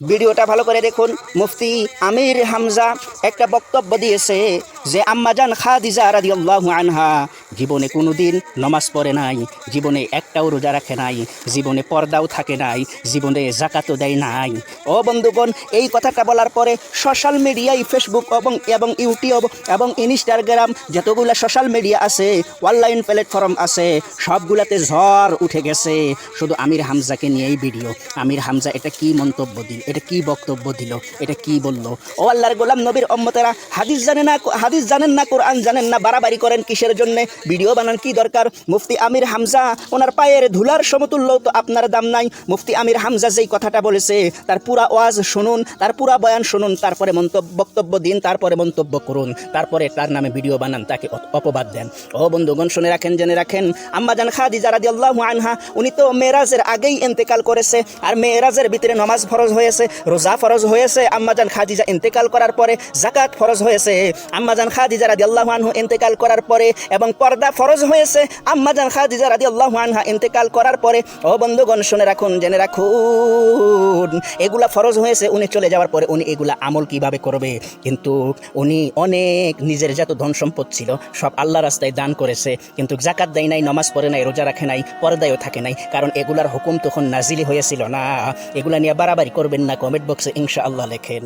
ভিডিওটা ভালো করে দেখুন। মুফতি আমির হামজা একটা বক্তব্য দিয়েছে যে আম্মাজান খাদিজা রাদিয়াল্লাহু আনহা, জীবনে কোনোদিন নমাজ পড়ে নাই, জীবনে একটাও রোজা রাখে নাই, জীবনে পর্দাও থাকে নাই, জীবনে জাকাতও দেয় নাই। ও বন্ধুগণ, এই কথাটা বলার পরে সোশ্যাল মিডিয়ায় ফেসবুক এবং এবং ইউটিউব এবং ইনস্টাগ্রাম যতগুলো সোশ্যাল মিডিয়া আছে অনলাইন প্ল্যাটফর্ম আছে, সবগুলাতে ঝড় উঠে গেছে। শুধু আমির হামজাকে নিয়েই ভিডিও আমির হামজা এটা কি মন্তব্য দিল? এটা কি বক্তব্য দিল? এটা কি বলল? ও আল্লাহর গোলাম নবীর অম্মতেরা হাদিস জানে না, হাদিস জানেন না, কোরআন জানেন না, বাড়াবাড়ি করেন কিসের জন্য? ভিডিও বানান কি দরকার? মুফতি আমির হামজা, ওনার পায়ের ধুলার সমতুল্য তো আপনার দাম নাই। মুফতি আমির হামজা যেই কথাটা বলেছে, তার পুরা ওয়াজ শুনুন, তার পুরা বয়ান শুনুন, তারপরে মন্তব্য, বক্তব্য দিন, তারপরে মন্তব্য করুন, তারপরে তার নামে ভিডিও বানান, তাকে অপবাদ দেন। ও বন্ধুগণ, শুনে রাখেন, জেনে রাখেন, আম্মাজান খাদিজা রাদিয়াল্লাহু আনহা, উনি তো মেরাজের আগেই ইন্তেকাল করেছে, আর মেরাজের ভিতরে নমাজ ফরজ হয়েছে, রোজা ফরজ হয়েছে, আম্মাজান খাদিজা ইন্তেকাল করার পরে জাকাত ফরজ হয়েছে, আম্মাজান খাদিজা রাদিয়াল্লাহু আনহু ইন্তেকাল করার পরে এবং পর্দা ফরজ হয়েছে, আম্মাজান খাদিজা রাদিয়াল্লাহু আনহা ইন্তেকাল করার পরে, ও বন্ধুগণ, শুনে রাখুন, জেনে রাখুন, এগুলা ফরজ হয়েছে, উনি চলে যাওয়ার পরে উনি এগুলা আমল কীভাবে করবে? কিন্তু উনি অনেক নিজের যত ধন সম্পদ ছিল, সব আল্লাহ রাস্তায় দান করেছে, কিন্তু জাকাত দেয় নাই, নমাজ পড়ে নাই, রোজা রাখে নাই, পর্দায়ও থাকে নাই, কারণ এগুলার হুকুম তখন নাজিলি হয়েছিল না। এগুলা নিয়ে বাড়াবাড়ি করবেন না কমেন্ট বক্সে ইনশা আল্লাহ লেখেন।